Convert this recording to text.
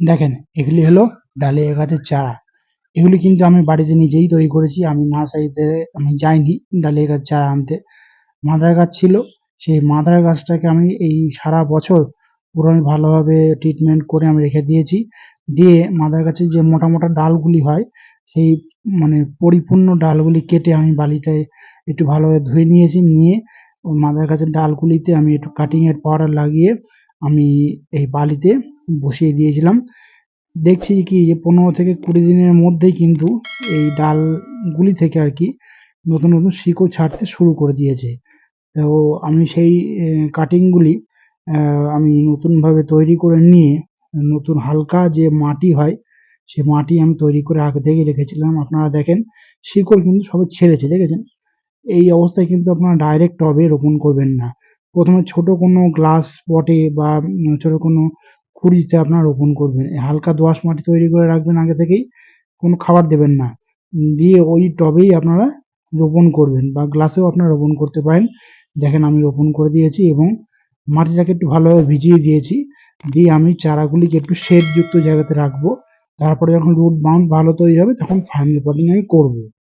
দেখেন, এগুলি হলো ডালিয়া গাছের চারা। এগুলি কিন্তু আমি বাড়িতে নিজেই তৈরি করেছি, আমি নার্সারিতে আমি যাইনি ডালিয়া গাছ চারা আনতে। মাদার গাছ ছিল, সেই মাদার গাছটাকে আমি এই সারা বছর পুরো আমি ভালোভাবে ট্রিটমেন্ট করে আমি রেখে দিয়েছি। দিয়ে মাদার গাছের যে মোটা মোটা ডালগুলি হয়, সেই মানে পরিপূর্ণ ডালগুলি কেটে আমি বালিটায় একটু ভালোভাবে ধুয়ে নিয়েছি, নিয়ে মাদার গাছের ডালগুলিতে আমি একটু কাটিংয়ের পাউডার লাগিয়ে আমি এই বালিতে বসিয়ে দিয়েছিলাম। দেখছি কি যে পনেরো থেকে কুড়ি দিনের মধ্যেই কিন্তু এই ডালগুলি থেকে আর কি নতুন নতুন শিকড় ছাড়তে শুরু করে দিয়েছে। তো আমি সেই কাটিংগুলি আমি নতুনভাবে তৈরি করে নিয়ে, নতুন হালকা যে মাটি হয়, সে মাটি আমি তৈরি করে আগে থেকেই রেখেছিলাম। আপনারা দেখেন, শিকড় কিন্তু সবে ছেড়েছে, দেখেছেন? এই অবস্থায় কিন্তু আপনারা ডাইরেক্ট টবে রোপণ করবেন না। প্রথমে ছোট কোনো গ্লাস পটে বা ছোট কোনো কুড়িতে আপনার রোপণ করবেন। হালকা দোআঁশ মাটি তৈরি করে রাখবেন আগে থেকেই, কোনো খাবার দেবেন না। দিয়ে ওই টবেই আপনারা রোপণ করবেন বা গ্লাসেও আপনারা রোপণ করতে পারেন। দেখেন আমি রোপণ করে দিয়েছি এবং মাটিটাকে একটু ভালোভাবে ভিজিয়ে দিয়েছি। দিয়ে আমি চারাগুলিকে একটু শেডযুক্ত জায়গাতে রাখব। তারপরে যখন রুট বাউন্ড ভালো তৈরি হবে, তখন ফাইনাল পটিং আমি করব।